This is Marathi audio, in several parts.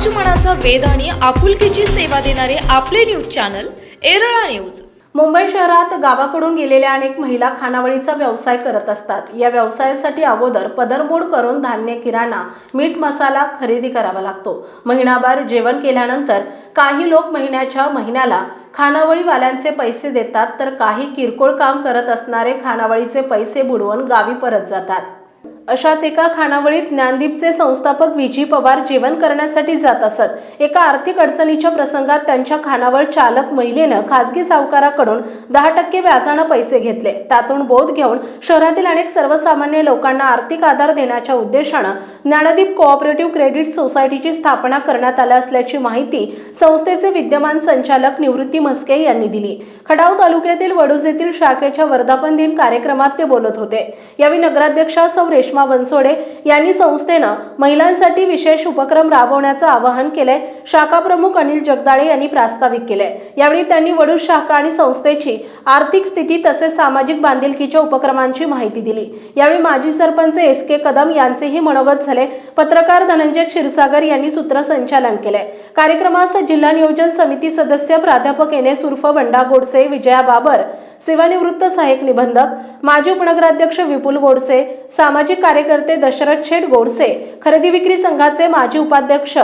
समाजमनाचा वेध आणि आपुलकीची सेवा देणारे आपले न्यूज चॅनल एरळा न्यूज. मुंबई शहरात गावाकडून गेलेल्या अनेक महिला खानावळीचा व्यवसाय करत असतात. या व्यवसायासाठी अगोदर पदरमोड करून धान्य किराणा मीठ मसाला खरेदी करावा लागतो. महिनाभर जेवण केल्यानंतर काही लोक महिन्याच्या महिन्याला खानावळीवाल्यांचे पैसे देतात तर काही किरकोळ काम करत असणारे खानावळीचे पैसे बुडवून गावी परत जातात. अशाच एका खानावळीत ज्ञानदीपचे संस्थापक विजी पवार जेवण करण्यासाठी जात असत. एका आर्थिक अडचणीच्या प्रसंगात त्यांच्या खानावळ चालक महिलेनं खासगी सावकाराकडून दहा टक्के व्याजानं पैसे घेतले. त्यातून बोध घेऊन शहरातील अनेक सर्वसामान्य लोकांना आर्थिक आधार देण्याच्या उद्देशानं ज्ञानदीप कोऑपरेटिव्ह क्रेडिट सोसायटीची स्थापना करण्यात आल्या असल्याची माहिती संस्थेचे विद्यमान संचालक निवृत्ती म्हस्के यांनी दिली. खडाव तालुक्यातील वडूज येथील शाखेच्या वर्धापन दिन कार्यक्रमात ते बोलत होते. यावेळी नगराध्यक्षा सौ रेश्मा बनसोडे यांनी संस्थेनं महिलांसाठी विशेष उपक्रम राबवण्याचं आवाहन केलंय. शाखा प्रमुख अनिल जगदाळे यांनी प्रास्ताविक केले यावेळी त्यांनी वडूर शाखा आणि संस्थेची आर्थिक स्थिती तसेच सामाजिक बांधिलकीच्या उपक्रमांची माहिती दिली. यावेळी माजी सरपंच एस के कदम यांचेही मनोगत झाले. पत्रकार धनंजय क्षीरसागर यांनी सूत्रसंचालन केले कार्यक्रमास जिल्हा नियोजन समिती सदस्य प्राध्यापक एन एस उर्फ बंडा गोडसे विजया बाबर सेवानिवृत्त सहाय्यक निबंधक माजी उपनगराध्यक्ष विपुल गोडसे सामाजिक कार्यकर्ते दशरथ शेठ गोडसे खरेदी विक्री संघाचे माजी उपाध्यक्ष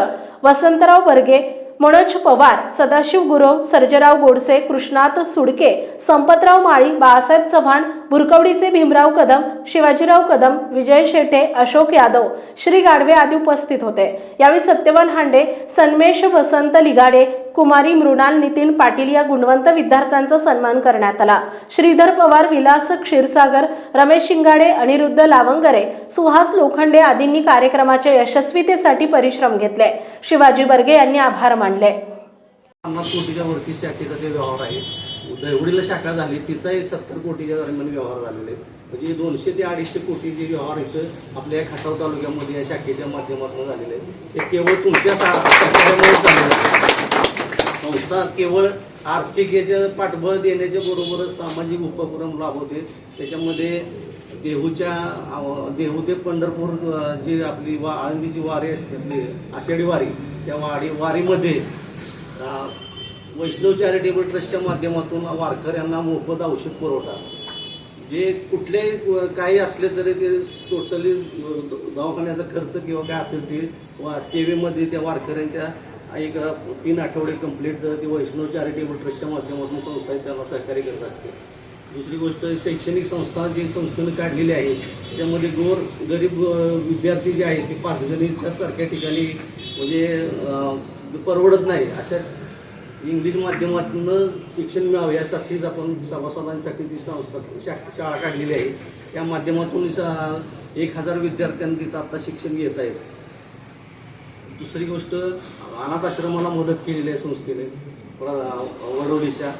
वसंतराव बर्गे मनोज पवार सदाशिव गुरव सर्जराव गोडसे कृष्णात सुडके संपतराव माळी बाळासाहेब चव्हाण भुरकवडीचे भीमराव कदम शिवाजीराव कदम विजय शेटे अशोक यादव श्री गाडवे आदी उपस्थित होते. यावेळी सत्यवान हांडे सन्मेश वसंत लिगाडे कुमारी मृणाल नितीन पाटील या गुणवंत विद्यार्थ्यांचा सन्मान करण्यात आला. श्रीधर पवार विलास क्षीरसागर रमेश शिंगाडे अनिरुद्ध लावंगरे सुहास लोखंडे आदींनी कार्यक्रमाच्या यशस्वीतेसाठी परिश्रम घेतले. शिवाजी बर्गे यांनी आभार मानले. पन्नास कोटीच्या वरती शाखेचा ते व्यवहार आहे. देवडीला शाखा झाली तिचाही सत्तर कोटीच्या दरम्यान व्यवहार झालेले म्हणजे दोनशे ते अडीचशे कोटीचे व्यवहार इथं आपल्या या खटाव तालुक्यामध्ये या शाखेच्या माध्यमातून झालेले आहेत. ते केवळ तुमच्या झालेलं आहे. संस्था केवळ आर्थिक याच्या पाठबळ देण्याच्या बरोबरच सामाजिक उपक्रम राबवते. त्याच्यामध्ये देहूच्या देहू ते पंढरपूर जी आपली वा आळंदीची वारी असते आषाढी वारी त्या वारी वारीमध्ये वैष्णव चॅरिटेबल ट्रस्टच्या माध्यमातून वारकऱ्यांना मोफत औषध पुरवठा. जे कुठले काही असले तरी ते टोटली दवाखान्याचा खर्च किंवा काय असेल ते वा सेवेमध्ये त्या वारकऱ्यांच्या एक तीन आठवडे कंप्लीट ते वैष्णव चॅरिटेबल ट्रस्टच्या माध्यमातून संस्था त्यांना सहकार्य करत असते. दुसरी गोष्ट शैक्षणिक संस्था जी संस्थेने काढलेली आहे त्याच्यामध्ये गोर गरीब विद्यार्थी जे आहेत ते पाचगणीच्या सारख्या ठिकाणी म्हणजे परवडत नाही. अशा इंग्लिश माध्यमातून शिक्षण मिळावं यासाठीच आपण सभासदांसाठी ती संस्था शा- शाळा काढलेली आहे. त्या माध्यमातून एक हजार विद्यार्थ्यांनी तिथं आत्ता शिक्षण घेत आहेत. दुसरी गोष्ट अनाथ आश्रमाला मदत केलेली आहे संस्थेने वडोलीच्या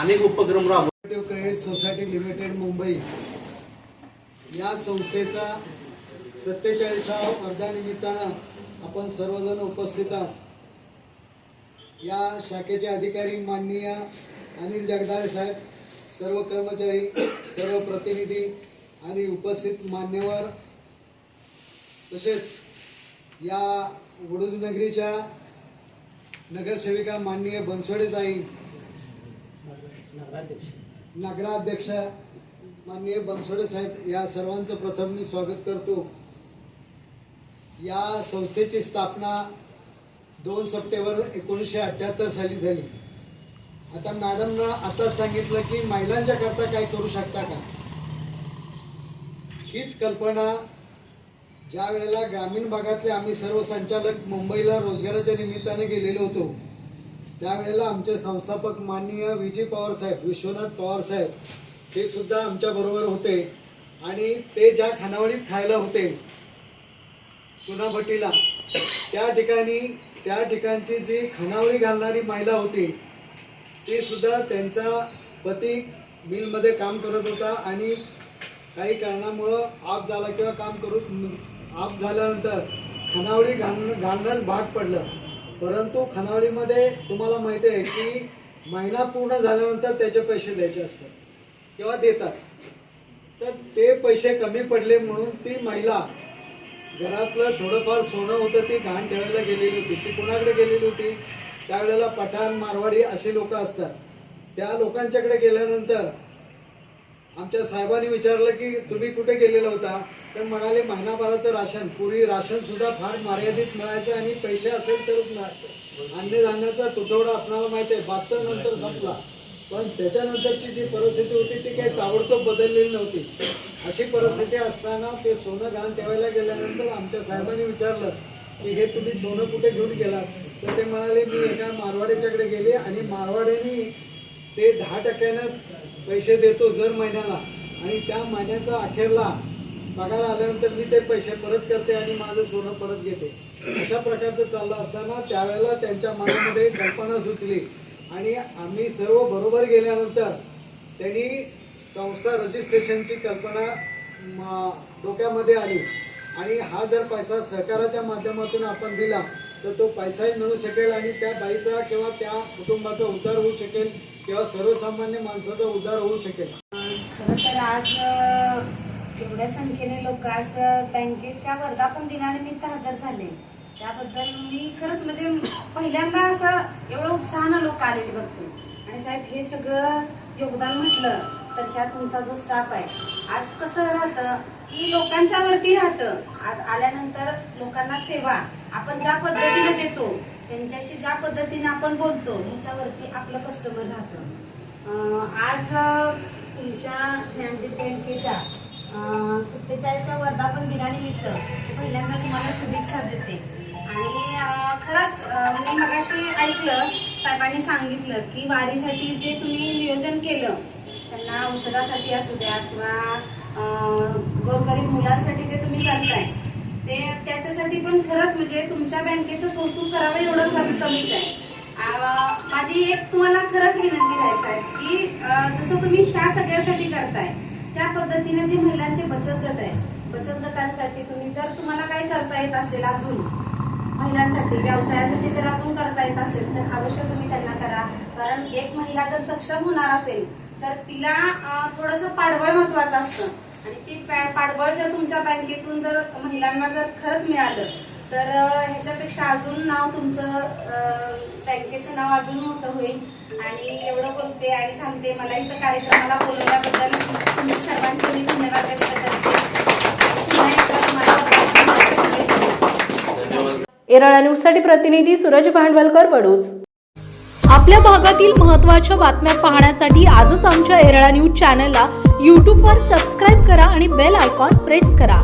अनेक उपक्रम राबव क्रेडिट सोसायटी लिमिटेड मुंबई. या संस्थेचा सत्तेचाळीसावा वर्धानिमित्तानं आपण सर्वजण उपस्थित आहोत. या शाखेचे अधिकारी माननीय अनिल जगदाळे साहेब सर्व कर्मचारी सर्व प्रतिनिधी आणि उपस्थित मान्यवर तसेच या वडोद नगरीच्या नगरसेविका माननीय बनसोडेताई नगराध्यक्ष माननीय बनसोडे साहेब या सर्वांचं प्रथम मी स्वागत करतो. या संस्थेची स्थापना दोन सप्टेंबर एकोणीसशे अठ्ठ्याहत्तर साली झाली. आता मॅडमनं आताच सांगितलं की महिलांच्या करता काय करू शकता का? हीच कल्पना ज्या वेळेला ग्रामीण भागातले आम्ही सर्व संचालक मुंबईला रोजगाराच्या निमित्ताने गेलेलो होतो त्यावेळेला आमचे संस्थापक माननीय विजय पवार साहेब विश्वनाथ पवार साहेब हे सुद्धा आमच्या बरोबर होते आणि ते ज्या खानावळीत खायला होते चुनाभट्टीला त्या ठिकाणी त्या ठिकाणची जी खानावळी घालणारी महिला होती ती सुद्धा त्यांचा पती मिलमध्ये काम करत होता आणि काही कारणामुळं आप झाला किंवा काम करून आप झाल्यानंतर खनावळी घालणं घालणंच भाग पडलं. परंतु खनावळीमध्ये तुम्हाला माहिती आहे की महिना पूर्ण झाल्यानंतर त्याचे पैसे द्यायचे असतात. किंवा देतात. तर ते पैसे कमी पडले म्हणून ती महिला घरातलं थोडंफार सोनं होतं ती घाण ठेवायला गेलेली होती. ती कोणाकडे गेलेली होती? त्यावेळेला पठाण मारवाडी अशी लोकं असतात. त्या लोकांच्याकडे गेल्यानंतर आमच्या साहेबांनी विचारलं की तुम्ही कुठे गेलेला होता? तर म्हणाले महिनाभराचं राशन. पूर्वी राशन सुद्धा फार मर्यादित मिळायचं आणि पैसे असेल तरच मिळायचं. अन्नधान्याचा तुटवडा आपणाला माहिती आहे बहात्तर नंतर संपला. पण त्याच्यानंतरची जी परिस्थिती होती ती काही ताबडतोब बदललेली नव्हती. अशी परिस्थिती असताना ते सोनं घाण ठेवायला गेल्यानंतर आमच्या साहेबांनी विचारलं की हे तुम्ही सोनं कुठे घेऊन गेलात? तर ते म्हणाले मी एका मारवाड्याच्याकडे गेले आणि मारवाड्याने ते दहा टक्क्यानं पैसे देतो दर महिन्याला आणि त्या महिन्याचा अखेरला पगार आल्यानंतर मी ते पैसे परत करते आणि माझं सोनं परत घेते. अशा प्रकारचं चाललं असताना त्यावेळेला त्यांच्या मनामध्ये कल्पना सुचली. आणि आम्ही सर्व बरोबर गेल्यानंतर त्यांनी संस्था रजिस्ट्रेशनची कल्पना डोक्यामध्ये आली. आणि हा जर पैसा सहकाराच्या माध्यमातून आपण दिला तर तो पैसाही मिळू शकेल आणि त्या बाईचा किंवा त्या कुटुंबाचा उद्धार होऊ शकेल किंवा सर्वसामान्य माणसाचा उद्धार होऊ शकेल. खरं तर आज एवढ्या संख्येने लोक आज बँकेच्या वर्धापन दिनानिमित्त हजर झाले. त्याबद्दल मी खरंच म्हणजे पहिल्यांदा असं एवढं उत्साहानं लोक आलेले बघते. आणि साहेब हे सगळं योगदान म्हटलं तर ह्या तुमचा जो स्टाफ आहे आज कसं राहतं? की लोकांच्या वरती राहतं. आज आल्यानंतर लोकांना सेवा आपण ज्या पद्धतीने देतो त्यांच्याशी ज्या पद्धतीने आपण बोलतो ह्याच्यावरती आपलं कस्टमर राहतं. आज तुमच्या ज्ञानदीप बँकेच्या सत्तेचाळीसव्या वर्धापन दिनानिमित्त पहिल्यांदा तुम्हाला शुभेच्छा देते. आणि खरंच मी म्हणजे मगाशी ऐकलं साहेबांनी सांगितलं की वारीसाठी जे तुम्ही नियोजन केलं त्यांना औषधासाठी असू द्या किंवा गोरगरीब मुलांसाठी जे तुम्ही करताय ते त्याच्यासाठी पण खरंच म्हणजे तुमच्या बँकेचं कौतुक करावं एवढं कमी कमीच आहे. माझी एक तुम्हाला खरंच विनंती राहायचं आहे की जसं तुम्ही ह्या सगळ्यासाठी करताय त्या पद्धतीने जे महिलांचे बचत गट आहे बचत गटांसाठी तुम्ही जर तुम्हाला काही करता येत असेल अजून महिलांसाठी व्यवसायासाठी जर अजून करता येत असेल तर अवश्य तुम्ही त्यांना करा. कारण एक महिला जर सक्षम होणार असेल तर तिला थोडस पाठबळ महत्वाचं असतं. आणि ती पाठबळ जर तुमच्या बँकेतून जर महिलांना जर खरंच मिळालं तर ह्याच्यापेक्षा अजून नाव तुमचं बँकेचं नाव अजून मोठं होईल आणि एवढं बोलते आणि थांबते. मला इथं कार्यक्रमाला बोलवल्याबद्दल तुमची सर्वांचे मी धन्यवाद व्यक्त. एरळा न्यूजसाठी प्रतिनिधी सूरज भांडवलकर वडूज. आपल्या भागातील महत्त्वाच्या बातम्या पाहण्यासाठी आजच आमच्या एरळा न्यूज चॅनलला यूट्यूबवर सबस्क्राईब करा आणि बेल आयकॉन प्रेस करा.